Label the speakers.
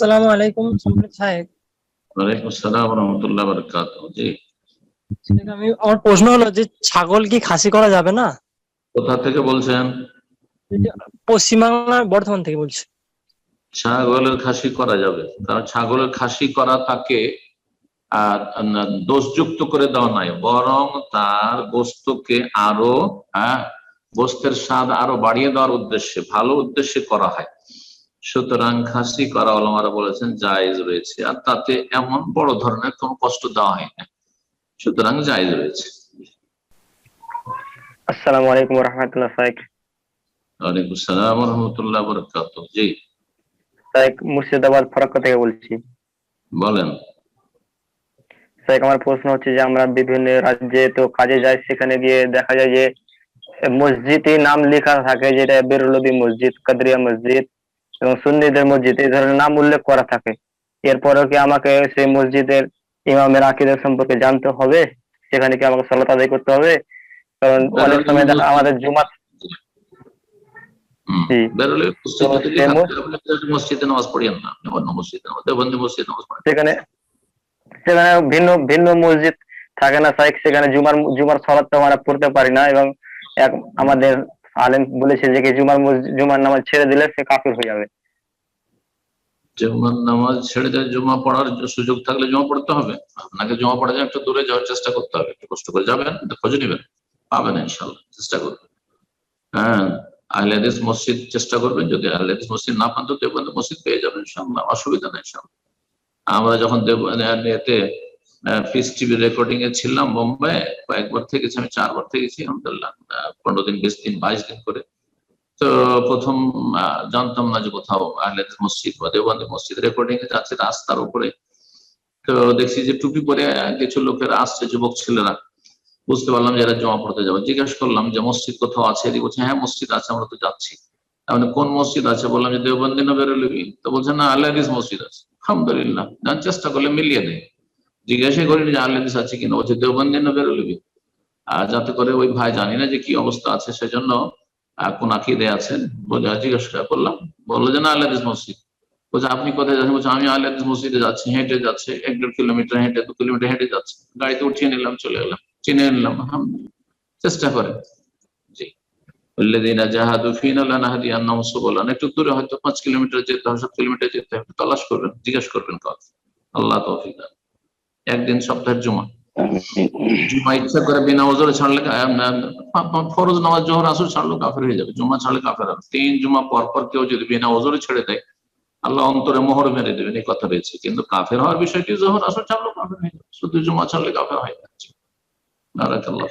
Speaker 1: আসসালামু আলাইকুম সম্রাট সাহেব।
Speaker 2: ওয়ালাইকুম আসসালাম রহমতুল্লাহ বরকাত জি।
Speaker 1: আমি আমার প্রশ্ন হলো যে ছাগল কি খাসি করা যাবে না?
Speaker 2: কোথা থেকে বলছেন?
Speaker 1: পশ্চিমবাংলার বর্ধমান থেকে বলছি।
Speaker 2: ছাগলের খাসি করা যাবে। কারণ ছাগলের খাসি করা তাকে দোষযুক্ত করে দেওয়া নাই। বরং তার গোস্তকে আরও হ্যাঁ গোস্তের স্বাদ আরও বাড়িয়ে দেওয়ার উদ্দেশ্যে ভালো উদ্দেশ্যে করা হয়। সুতরাং খাসি করা ওলামারা বলেছেন জায়েজ রয়েছে আর তাতে এমন বড় ধরনের কোনো কষ্ট দেওয়া হয় না। সুতরাং জায়েজ রয়েছে।
Speaker 3: আসসালামু আলাইকুম রহমতুল্লাহ সাহেব
Speaker 2: ওয়ালাইকুম আসসালাম রহমতুল্লাহ বরকাত জি।
Speaker 3: সাহেব মুর্শিদাবাদ ফরাক্কা থেকে বলছি।
Speaker 2: বলেন।
Speaker 3: সাহেব আমার প্রশ্ন হচ্ছে যে আমরা বিভিন্ন রাজ্যে তো কাজে যাই সেখানে গিয়ে দেখা যায় যে মসজিদে নাম লেখা থাকে যেটা বেরুলবি মসজিদ কাদরিয়া মসজিদ এবং সুন্নিদের মসজিদ এই ধরনের নাম উল্লেখ করা থাকে এরপরেও কি আমাকে সেই মসজিদের ইমামের আকিদের সম্পর্কে জানতে হবে সেখানে কি আমাকে সলাত আদায় করতে হবে কারণ অনেক সময় দেখা আমাদের জুমা
Speaker 2: হুম।
Speaker 3: জি।
Speaker 2: বেরোলে মসজিদে
Speaker 3: তো
Speaker 2: যদি
Speaker 3: সে
Speaker 2: থাকতে আপনি একটা মসজিদে নামাজ পড়িয়েন না আপনি অন্য মসজিদে নামাজ দেবন্দি মসজিদে নামাজ পড়েন
Speaker 3: সেখানে সেখানে ভিন্ন ভিন্ন মসজিদ থাকে না সেখানে জুমার জুমার সলাৎটা আমরা পড়তে পারি না এবং এক আমাদের আলেম বলেছে যে কি জুমার জুমার নামাজ ছেড়ে দিলে সে কাফির হয়ে যাবে।
Speaker 2: জুমার নামাজ ছেড়ে দিয়ে জমা পড়ার সুযোগ থাকলে জমা পড়তে হবে। আপনাকে জমা পড়া যায়, একটু দূরে যাওয়ার চেষ্টা করতে হবে। একটু কষ্ট করে যাবেন খোঁজ নেবেন, পাবেন ইনশাল্লাহ চেষ্টা করবেন। হ্যাঁ আহলেদিস মসজিদ চেষ্টা করবেন, যদি আহলেদিস মসজিদ না পান তো দেববন্ধ মসজিদ পেয়ে যাবেন ইনশাল্লাহ অসুবিধা নেই ইনশাল্লাহ আমরা যখন দেব এতে ফিস টিভি রেকর্ডিং এ ছিলাম বোম্বে কয়েকবার থেকেছি, আমি চারবার থেকেছি, আলহামদুলিল্লাহ। পনেরো দিন, বিশ দিন, বাইশ দিন করে। তো প্রথম জানতাম না যে কোথাও আহলেদ মসজিদ বা দেওবন্দি মসজিদ রেকর্ডিং এ যাচ্ছে রাস্তার উপরে। তো দেখছি যে টুপি পরে কিছু লোকেরা আসছে, যুবক ছেলেরা। বুঝতে পারলাম যে এরা জমা পড়তে যাবে। জিজ্ঞাসা করলাম যে মসজিদ কোথাও আছে? এদিকে বলছে হ্যাঁ মসজিদ আছে, আমরা তো যাচ্ছি। তার মানে কোন মসজিদ আছে? বললাম যে দেওবন্দি না বেরোলবি তো বলছে, না আহলেদিস মসজিদ আছে। আলহামদুলিল্লাহ। চেষ্টা করলে মিলিয়ে দেয় জিজ্ঞাসা করিনি যে আনলেন্স আছে কিনা, বলছে দেওবন্দি না বেরোলবি? আর যাতে করে ওই ভাই জানি না যে কি অবস্থা আছে, সেজন্য কোন আকিদে আছেন বলে জিজ্ঞাসা করলাম। বলল যে, না আল্লাহ মসজিদ। বলছে, আপনি কোথায় যাচ্ছেন? বলছে, আমি আল্লাহ মসজিদে যাচ্ছি, হেঁটে যাচ্ছে, এক দেড় কিলোমিটার হেঁটে, দু কিলোমিটার হেঁটে যাচ্ছে। গাড়িতে উঠিয়ে নিলাম, চলে গেলাম। চিনে নিলাম হাম চেষ্টা করে। একটু দূরে হয়তো পাঁচ কিলোমিটার যেতে হবে, সাত কিলোমিটার যেতে হবে। তলাশ করবেন, জিজ্ঞাসা করবেন কাউকে। আল্লাহ তো দান। একদিন সপ্তাহের জুমা। জুমা ইচ্ছা করে বিনা ওজরে ছাড়লে ফরজ নামাজ জোহর আসর ছাড়লো কাফের হয়ে যাবে। জুমা ছাড়লে কাফের হবে। তিন জুমা পর পর কেউ যদি বিনা ওজরে ছেড়ে দেয় আল্লাহ অন্তরে মোহর মেরে দেবেন এই কথা রয়েছে। কিন্তু কাফের হওয়ার বিষয়টি জোহর আসর ছাড়লো কাফের হয়ে যাবে। শুধু জুমা ছাড়লে কাফের হয়ে যাচ্ছে। বারাকাল্লাহ